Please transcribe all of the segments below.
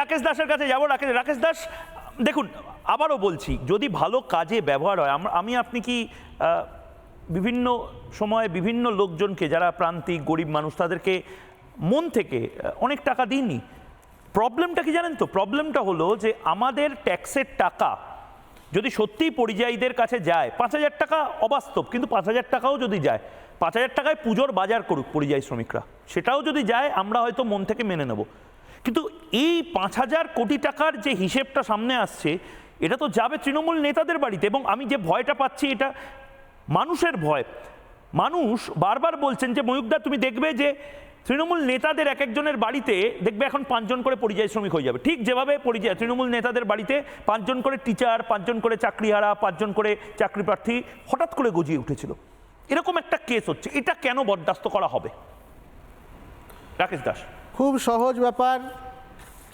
রাকেশ দাসের কাছে যাব, রাকেশ রাকেশ দাস, দেখুন, আবারও বলছি, যদি ভালো কাজে ব্যবহার হয়, আমি আপনি কি বিভিন্ন সময় বিভিন্ন লোকজনকে, যারা প্রান্তিক, গরিব মানুষ, তাদেরকে মন থেকে অনেক টাকা দিইনি। প্রবলেমটা কি জানেন তো? প্রবলেমটা হলো যে আমাদের ট্যাক্সের টাকা যদি সত্যিই পরিযায়ীদের কাছে যায়, পাঁচ হাজার টাকা অবাস্তব, কিন্তু পাঁচ হাজার টাকাও যদি যায়, পাঁচ হাজার টাকায় পুজোর বাজার করুক পরিযায়ী শ্রমিকরা, সেটাও যদি যায়, আমরা হয়তো মন থেকে মেনে নেব। কিন্তু এই পাঁচ হাজার কোটি টাকার যে হিসেবটা সামনে আসছে, এটা তো যাবে তৃণমূল নেতাদের বাড়িতে এবং আমি যে ভয়টা পাচ্ছি এটা মানুষের ভয়। মানুষ বারবার বলছেন যে ময়ূকদা তুমি দেখবে যে তৃণমূল নেতাদের এক একজনের বাড়িতে দেখবে এখন পাঁচজন করে পরিযায়ী শ্রমিক হয়ে যাবে। ঠিক যেভাবে পরিযায়ী তৃণমূল নেতাদের বাড়িতে পাঁচজন করে টিচার, পাঁচজন করে চাকরিহারা, পাঁচজন করে চাকরি প্রার্থী হঠাৎ করে গজিয়ে উঠেছিল। এরকম একটা কেস হচ্ছে। এটা কেন বরদাস্ত করা হবে? রাকেশ দাস। খুব সহজ ব্যাপার।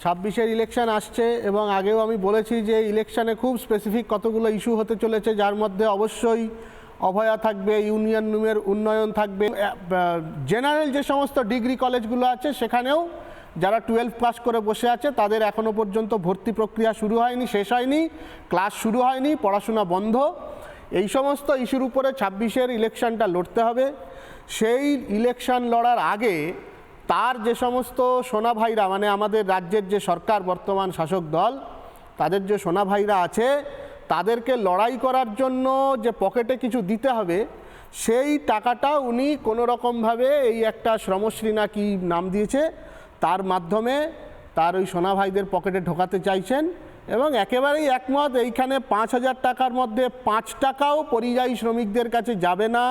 ছাব্বিশের ইলেকশন আসছে এবং আগেও আমি বলেছি যে ইলেকশানে খুব স্পেসিফিক কতগুলো ইস্যু হতে চলেছে, যার মধ্যে অবশ্যই অভয়া থাকবে ইউনিয়ন রুমের উন্নয়ন থাকবে। জেনারেল যে সমস্ত ডিগ্রি কলেজগুলো আছে, সেখানেও যারা টুয়েলভ পাস করে বসে আছে, তাদের এখনও পর্যন্ত ভর্তি প্রক্রিয়া শুরু হয়নি, শেষ হয়নি ক্লাস শুরু হয়নি, পড়াশোনা বন্ধ। এই সমস্ত ইস্যুর উপরে ছাব্বিশের ইলেকশনটা লড়তে হবে। সেই ইলেকশন লড়ার আগে তার যে সমস্ত সোনা ভাইরা মানে আমাদের রাজ্যের যে সরকার, বর্তমান শাসক দল, তাদের যে সোনা ভাইরা আছে, তাদেরকে লড়াই করার জন্য যে পকেটে কিছু দিতে হবে, সেই টাকাটা উনি কোনো রকমভাবে এই একটা শ্রমশ্রী না কি নাম দিয়েছে, তার মাধ্যমে তার ওই সোনা ভাইদের পকেটে ঢোকাতে চাইছেন। এবং একেবারেই একমত, এইখানে পাঁচ হাজার টাকার মধ্যে পাঁচ টাকাও পরিযায়ী শ্রমিকদের কাছে যাবে না।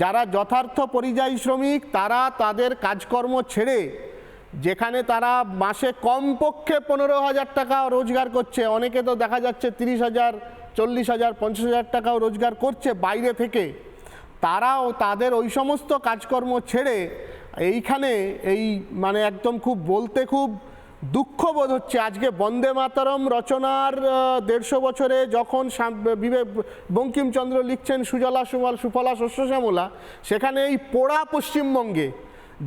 যারা যথার্থ পরিযায়ী শ্রমিক, তারা তাদের কাজকর্ম ছেড়ে, যেখানে তারা মাসে কমপক্ষে পনেরো হাজার টাকা রোজগার করছে, অনেকে তো দেখা যাচ্ছে তিরিশ হাজার, চল্লিশ হাজার, পঞ্চাশ হাজার টাকাও রোজগার করছে বাইরে থেকে। তারাও তাদের ওই সমস্ত কাজকর্ম ছেড়ে, এইখানে এই মানে একদম খুব বলতে খুব দুঃখ বোধ হচ্ছে আজকে বন্দে মাতারম রচনার দেড়শো বছরে যখন বিবেক বঙ্কিমচন্দ্র লিখছেন সুজলা সুমল সুফলা শস্য শ্যামলা সেখানে এই পোড়া পশ্চিমবঙ্গে,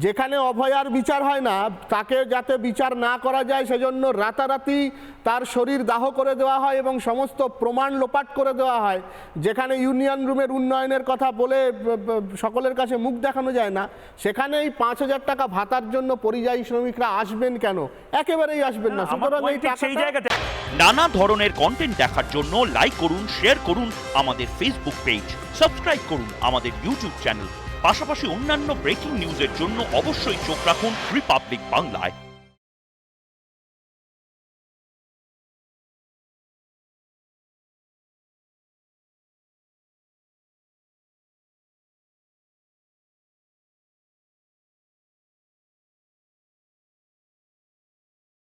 যেখানে অভয়ার বিচার হয় না, তাকে যাতে বিচার না করা যায়, সেজন্য রাতারাতি তার শরীর দাহ করে দেওয়া হয় এবং সমস্ত প্রমাণ লোপাট করে দেওয়া হয়। যেখানে ইউনিয়ন রুমের উন্নয়নের কথা বলে সকলের কাছে মুখ দেখানো যায় না। সেখানে এই পাঁচ হাজার টাকা ভাতার জন্য পরিযায়ী শ্রমিকরা আসবেন কেন? একেবারেই আসবেন না। সুতরাং সেই নানা ধরনের কন্টেন্ট দেখার জন্য লাইক করুন শেয়ার করুন আমাদের ফেসবুক পেজ সাবস্ক্রাইব করুন আমাদের ইউটিউব চ্যানেল পাশাপাশি অন্যান্য ব্রেকিং নিউজের জন্য অবশ্যই চোখ রাখুন রিপাবলিক বাংলায়